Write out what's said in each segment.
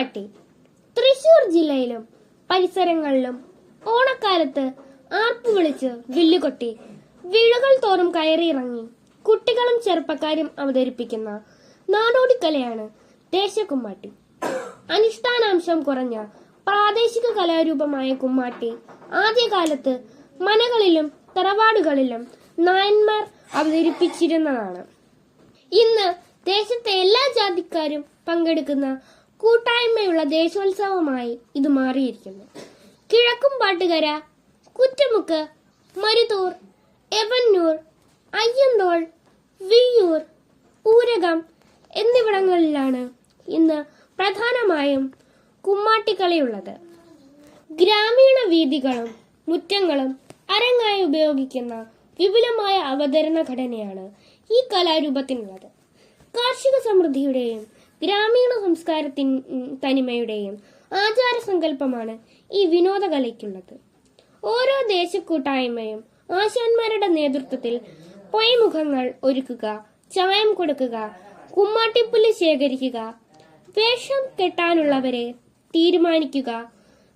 കുമ്മാട്ടി തൃശൂർ ജില്ലയിലും പരിസരങ്ങളിലും ഓണക്കാലത്ത് ആർപ്പ് വിളിച്ച് വില്ലുകൊട്ടി വീടുകൾ തോറും കയറിയിറങ്ങി കുട്ടികളും ചെറുപ്പക്കാരും അവതരിപ്പിക്കുന്ന നാടോടിക്കലയാണ് ദേശക്കുമ്മാട്ടി അനുഷ്ഠാനാംശം കുറഞ്ഞ പ്രാദേശിക കലാരൂപമായ കുമ്മാട്ടി ആദ്യകാലത്ത് മനകളിലും തറവാടുകളിലും നായന്മാർ അവതരിപ്പിച്ചിരുന്നതാണ്. ഇന്ന് ദേശത്തെ എല്ലാ ജാതിക്കാരും പങ്കെടുക്കുന്ന കൂട്ടായ്മയുള്ള ദേശോത്സവമായി ഇത് മാറിയിരിക്കുന്നു. കിഴക്കും പാട്ടുകര കുറ്റമുക്ക് മരുതൂർ എവന്നൂർ അയ്യന്തോൾ വിയ്യൂർ ഊരകം എന്നിവിടങ്ങളിലാണ് ഇന്ന് പ്രധാനമായും കുമ്മാട്ടിക്കളിയുള്ളത്. ഗ്രാമീണ വീതികളും മുറ്റങ്ങളും അരങ്ങായി ഉപയോഗിക്കുന്ന വിപുലമായ അവതരണ ഘടനയാണ് ഈ കലാരൂപത്തിനുള്ളത്. കാർഷിക സമൃദ്ധിയുടെയും ഗ്രാമീണ സംസ്കാരത്തിൻ തനിമയുടെയും ആചാര സങ്കല്പമാണ് ഈ വിനോദകലയ്ക്കുള്ളത്. ഓരോ ദേശക്കൂട്ടായ്മയും ആശാന്മാരുടെ നേതൃത്വത്തിൽ പൊയ്മുഖങ്ങൾ ഒരുക്കുക ചായം കൊടുക്കുക കുമ്മാട്ടിപ്പുല്ല് ശേഖരിക്കുക വേഷം കെട്ടാനുള്ളവരെ തീരുമാനിക്കുക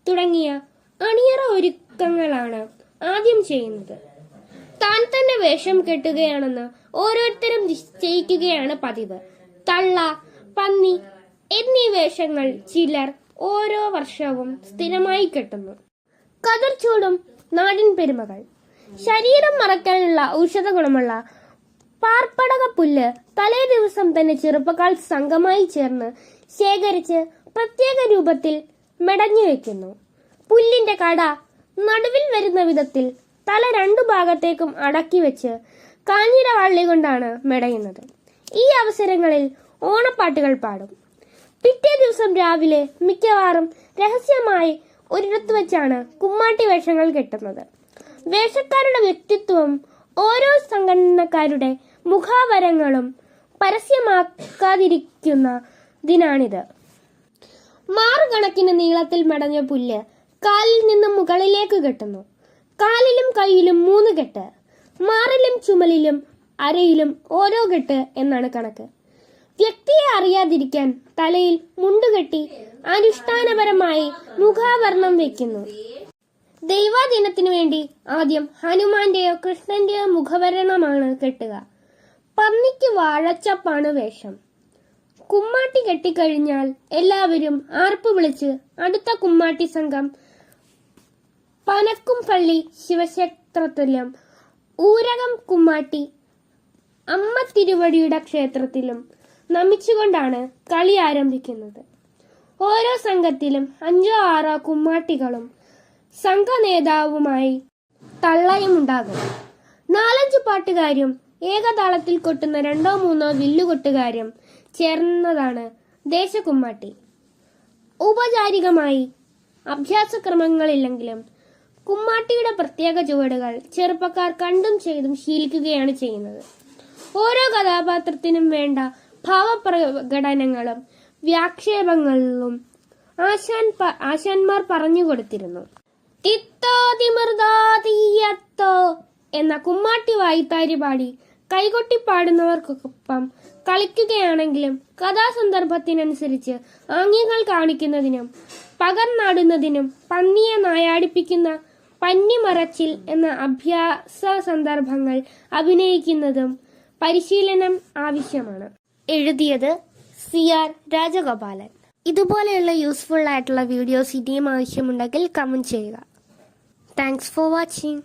തുടങ്ങിയ അണിയറ ഒരുക്കങ്ങളാണ് ആദ്യം ചെയ്യുന്നത്. താൻ തന്നെ വേഷം കെട്ടുകയാണെന്ന് ഓരോരുത്തരും നിശ്ചയിക്കുകയാണ് പതിവ്. തള്ള പന്നി എന്നീ വേഷങ്ങൾ ചിലർ ഓരോ വർഷവും സ്ഥിരമായി കെട്ടുന്നു. കതിർച്ചൂടും നാടിൻ പെരുമകൾ. ശരീരം മറക്കാനുള്ള ഔഷധ ഗുണമുള്ള പാർപ്പടക പുല്ല് തലേ ദിവസം തന്നെ ചെറുപ്പക്കാർ സംഘമായി ചേർന്ന് ശേഖരിച്ച് പ്രത്യേക രൂപത്തിൽ മെടഞ്ഞു വെക്കുന്നു. പുല്ലിന്റെ കട നടുവിൽ വരുന്ന വിധത്തിൽ തല രണ്ടു ഭാഗത്തേക്കും അടക്കി വെച്ച് കാഞ്ഞിര വള്ളി കൊണ്ടാണ് മെടയുന്നത്. ഈ അവസരങ്ങളിൽ ഓണപ്പാട്ടുകൾ പാടും. പിറ്റേ ദിവസം രാവിലെ മിക്കവാറും രഹസ്യമായി ഒരിടത്ത് വെച്ചാണ് കുമ്മാട്ടി വേഷങ്ങൾ കെട്ടുന്നത്. വേഷക്കാരുടെ വ്യക്തിത്വം ഓരോ സംഘടനക്കാരുടെ മുഖാവരങ്ങളും പരസ്യമാക്കാതിരിക്കുന്നതിനാണിത്. മാറുകണക്കിന് നീളത്തിൽ മടഞ്ഞ പുല്ല് കാലിൽ നിന്ന് മുകളിലേക്ക് കെട്ടുന്നു. കാലിലും കയ്യിലും മൂന്ന് കെട്ട് മാറിലും ചുമലിലും അരയിലും ഓരോ കെട്ട് എന്നാണ് കണക്ക്. വ്യക്തിയെ അറിയാതിരിക്കാൻ തലയിൽ മുണ്ടുകെട്ടി അനുഷ്ഠാനപരമായി മുഖാവരണം വെക്കുന്നു. ദൈവാദിനത്തിനു വേണ്ടി ആദ്യം ഹനുമാന്റെയോ കൃഷ്ണന്റെയോ മുഖവരണമാണ് കെട്ടുക. പന്നിക്ക് വാഴച്ചപ്പാണ് വേഷം. കുമ്മാട്ടി കെട്ടിക്കഴിഞ്ഞാൽ എല്ലാവരും ആർപ്പ് വിളിച്ച് അടുത്ത കുമ്മാട്ടി സംഘം പനക്കും പള്ളി ശിവക്ഷേത്രത്തിലും ഊരകം കുമ്മാട്ടി അമ്മ തിരുവടിയുടെ ക്ഷേത്രത്തിലും നമിച്ചുകൊണ്ടാണ് കളി ആരംഭിക്കുന്നത്. ഓരോ സംഘത്തിലും അഞ്ചോ ആറോ കുമ്മാട്ടികളും സംഘ നേതാവുമായി തള്ളയും ഉണ്ടാകും നാലഞ്ച് പാട്ടുകാരും ഏകതാളത്തിൽ കൊട്ടുന്ന രണ്ടോ മൂന്നോ വില്ലുകൊട്ടുകാരും ചേർന്നതാണ് ദേശകുമ്മാട്ടി. ഔപചാരികമായി അഭ്യാസക്രമങ്ങളില്ലെങ്കിലും കുമ്മാട്ടിയുടെ പ്രത്യേക ചുവടുകൾ ചെറുപ്പക്കാർ കണ്ടും ചെയ്തും ശീലിക്കുകയാണ് ചെയ്യുന്നത്. ഓരോ കഥാപാത്രത്തിനും വേണ്ട ഭാവപ്രകടനങ്ങളും വ്യാക്ഷേപങ്ങളിലും ആശാൻ ആശാന്മാർ പറഞ്ഞു കൊടുത്തിരുന്നു. എന്ന കുമ്മാട്ടി വായിത്താരി പാടി കൈകൊട്ടി പാടുന്നവർക്കൊപ്പം കളിക്കുകയാണെങ്കിലും കഥാസന്ദർഭത്തിനനുസരിച്ച് ആംഗ്യങ്ങൾ കാണിക്കുന്നതിനും പകർന്നാടുന്നതിനും പന്നിയെ നായാടിപ്പിക്കുന്ന പന്നിമറച്ചിൽ എന്ന അഭ്യാസ സന്ദർഭങ്ങൾ അഭിനയിക്കുന്നതും പരിശീലനം ആവശ്യമാണ്. എഴുതിയത് സി ആർ രാജഗോപാലൻ. ഇതുപോലെയുള്ള യൂസ്ഫുൾ ആയിട്ടുള്ള വീഡിയോസ് ഇനിയും ആവശ്യമുണ്ടെങ്കിൽ കമന്റ് ചെയ്യുക. Thanks for watching